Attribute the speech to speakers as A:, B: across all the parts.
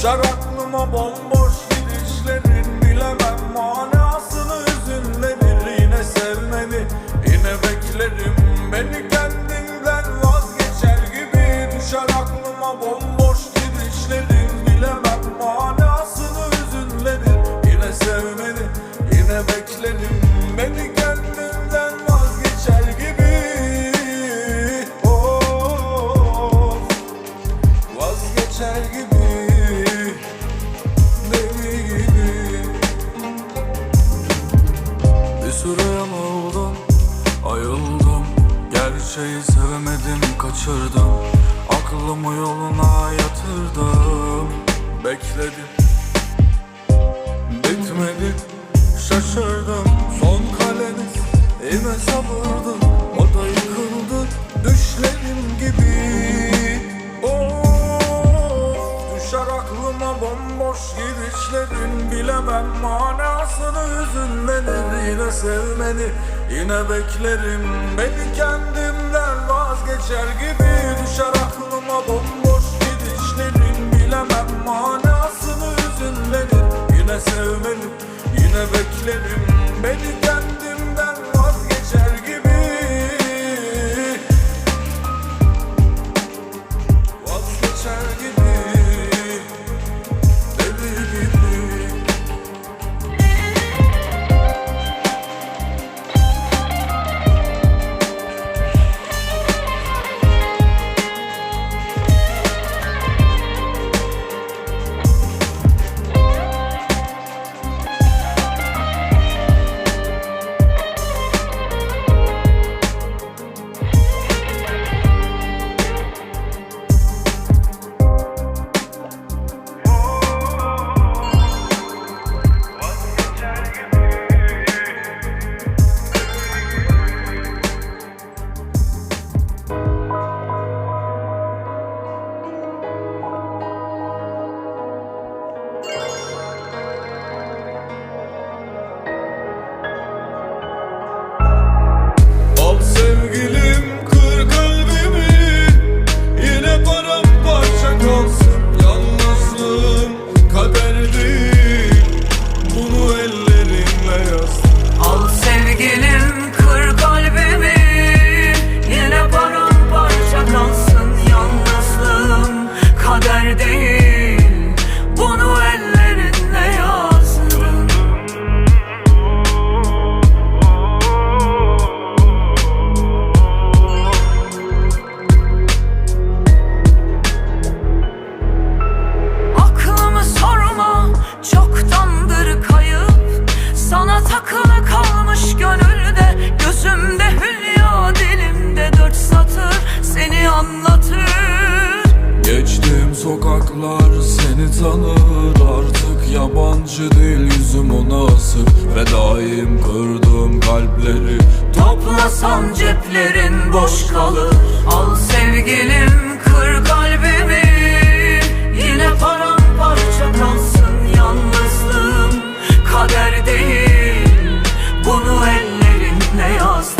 A: Düşer aklıma bomboş gidişlerin Bilemem manasını hüzünle bir Yine sevmedi yine beklerim Beni kendinden vazgeçer gibi Düşer aklıma bomboş bekledim Bitmedi şaşırdım. Son kaleniz İme savurdu o da yıkıldı düşlerim gibi. Of düşer aklıma bomboş gidişlerin Bilemem manasını hüzünlenir yine sevmeni. Yine beklerim. Beni kendimden vazgeçer gibi. Düşer aklıma bomboş yine sevmedim Yine beklerim beni de. Tanır. Artık yabancı değil yüzüm ona asık Ve daim kırdığım kalpleri
B: Toplasan ceplerin boş kalır. Al sevgilim kır kalbimi. Yine paramparça kalsın yalnızlığım. Kader değil bunu ellerinle yazdım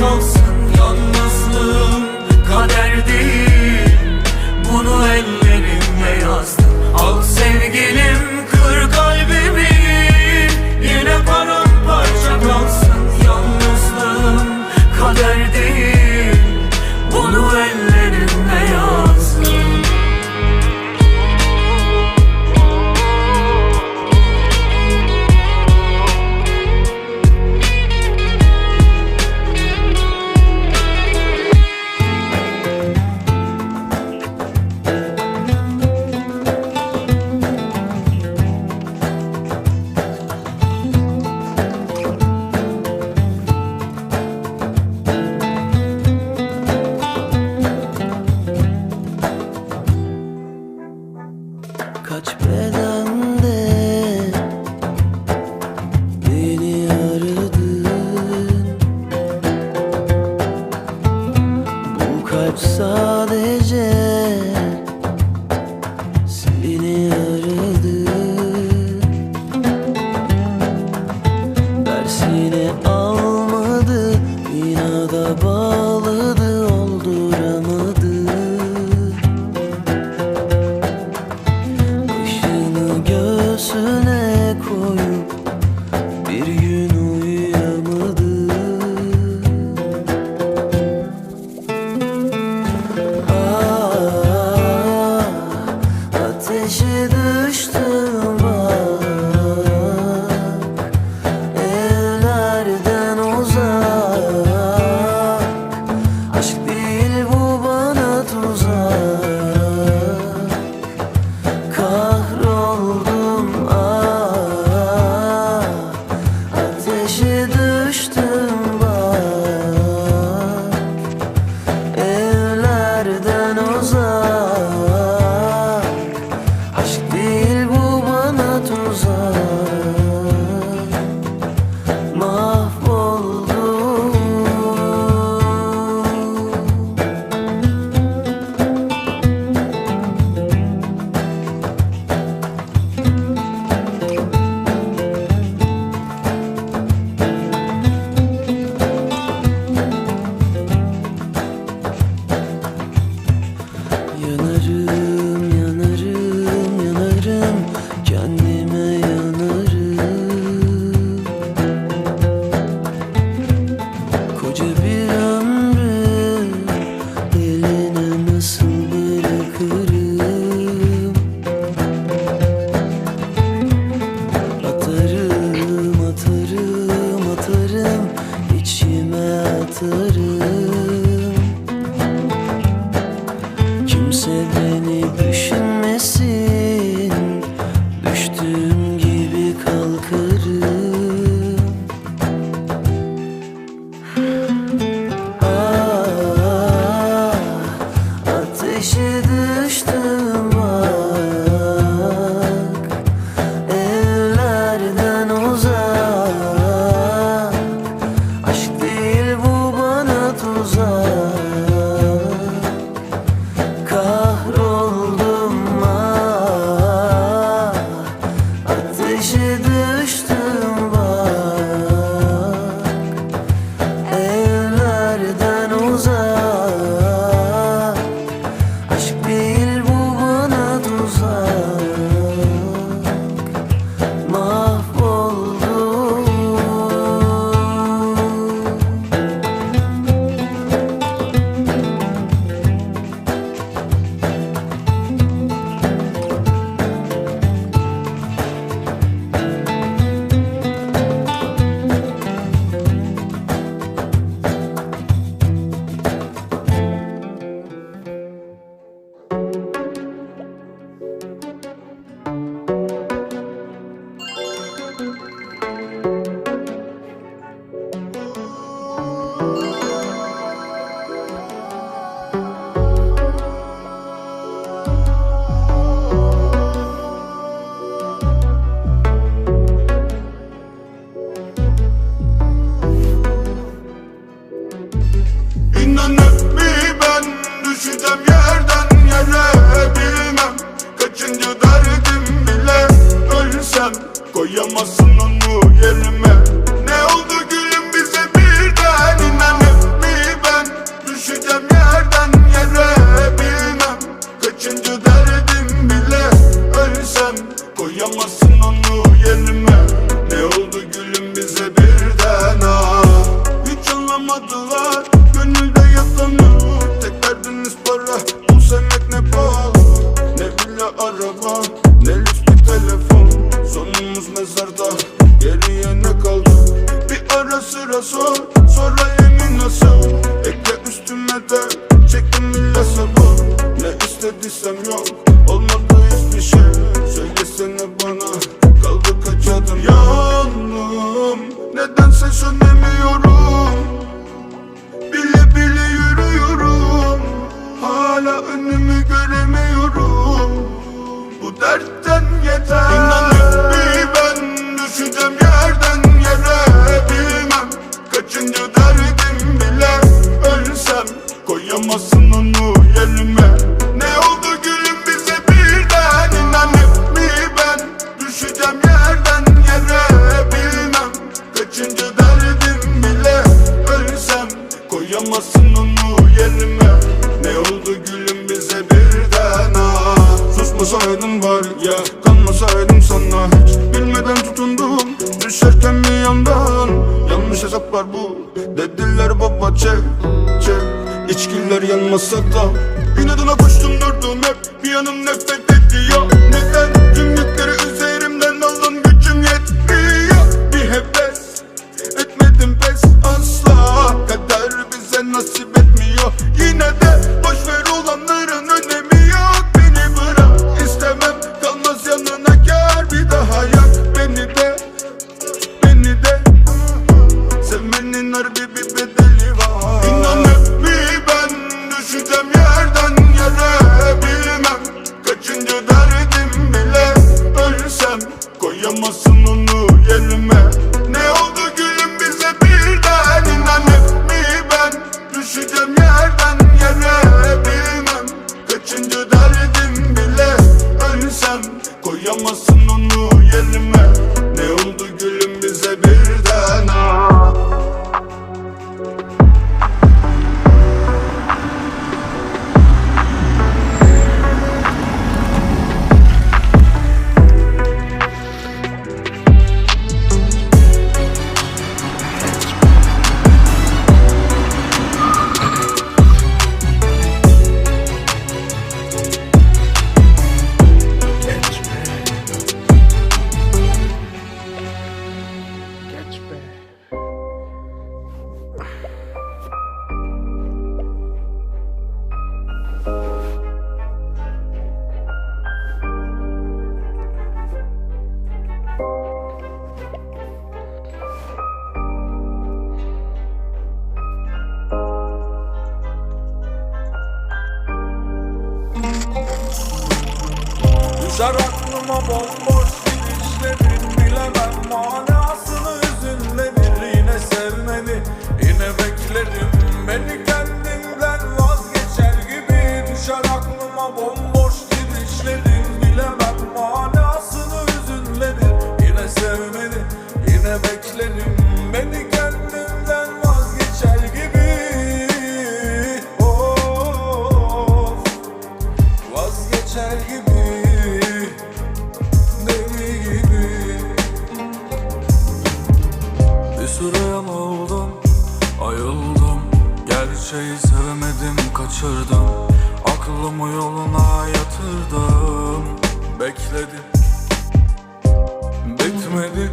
B: kalsın
C: düştüm.
D: anlamadım Yandım nedense sönemiyorum. Bile bile yürüyorum Hala önümü göremiyorum. Bu dertten yeter. İnan mi ben düşeceğim yerden yere. Bilmem kaçıncı derdim bile. Ölsem koyamazsın onu yerime. Koymasın onu yerime. Ne oldu gülüm bize birden ah. Susmasaydın var ya kanmasaydım sana. Hiç Bilmeden tutundum düşerken bir yandan. Yanlış hesaplar bu dediler baba çek çek. İçkiler yanmasa da. Yine koştum durdum hep. Bir yanım nefret ediyor.
A: one. Kaçırdım. Aklımı yoluna yatırdım. Bekledim. Bitmedi.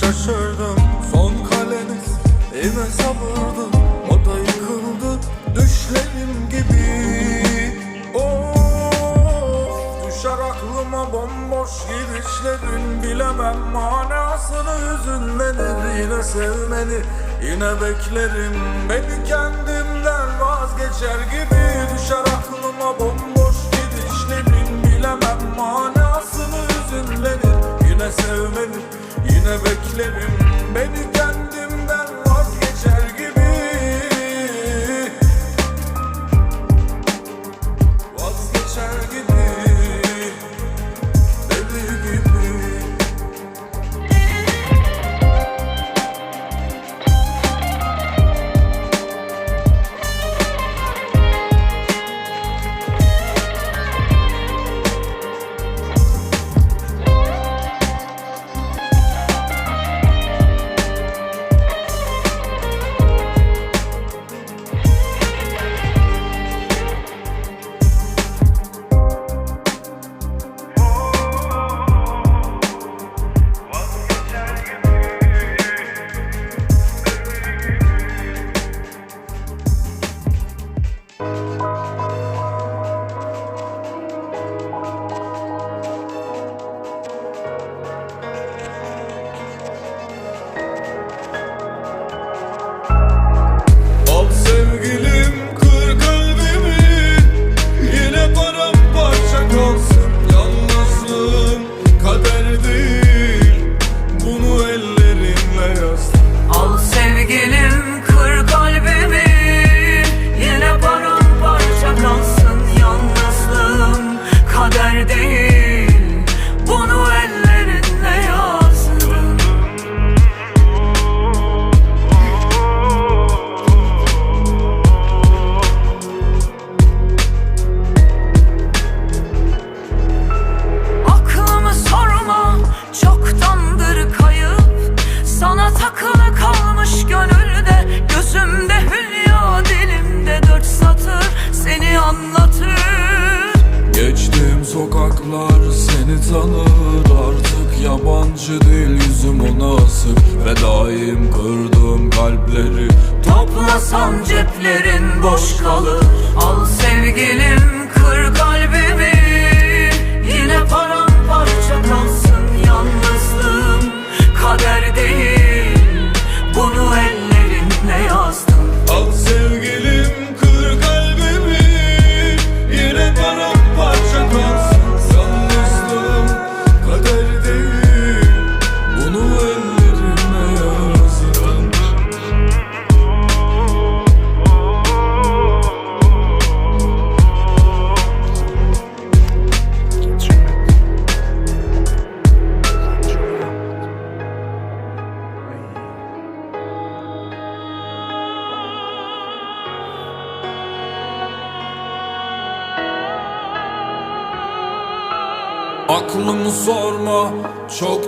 A: Şaşırdım. Son kaleniz yine sabırdı. O da yıkıldı. Düşlerim gibi. Of düşer aklıma bomboş gidişlerin. Bilemem manasını. Hüzünlenir Yine sevmeni. Yine beklerim. Beni kendimden vazgeçer gibi Düşer aklıma bomboş gidişlerin Bilemem manasını hüzünlenir Yine sevmeni yine beklerim. Beni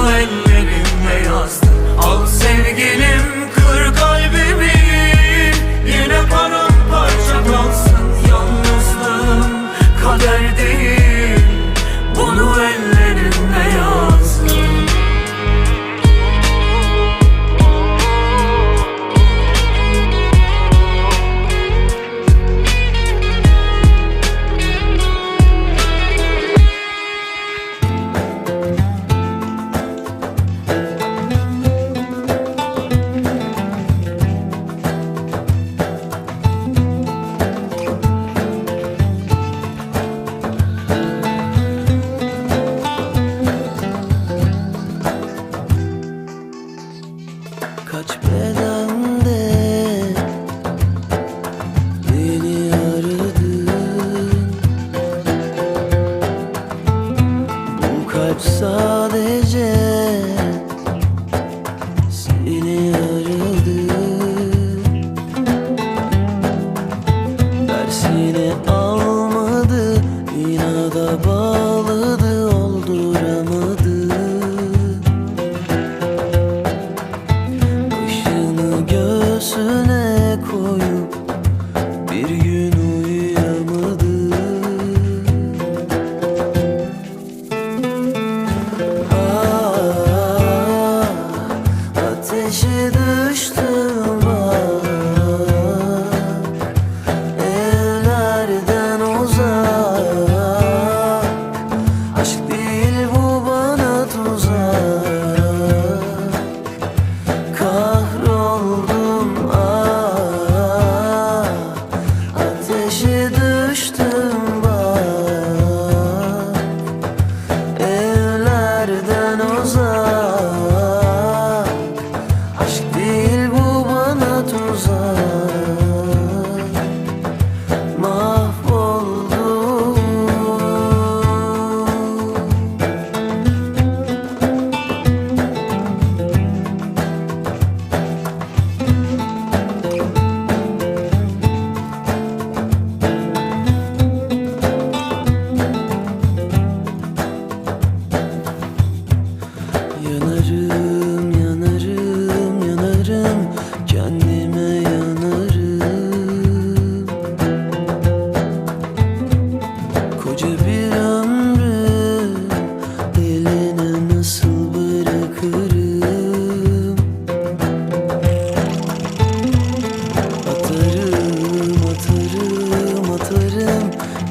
B: bunu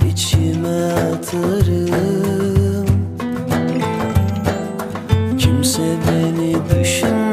B: içime atarım. Kimse beni
C: düşün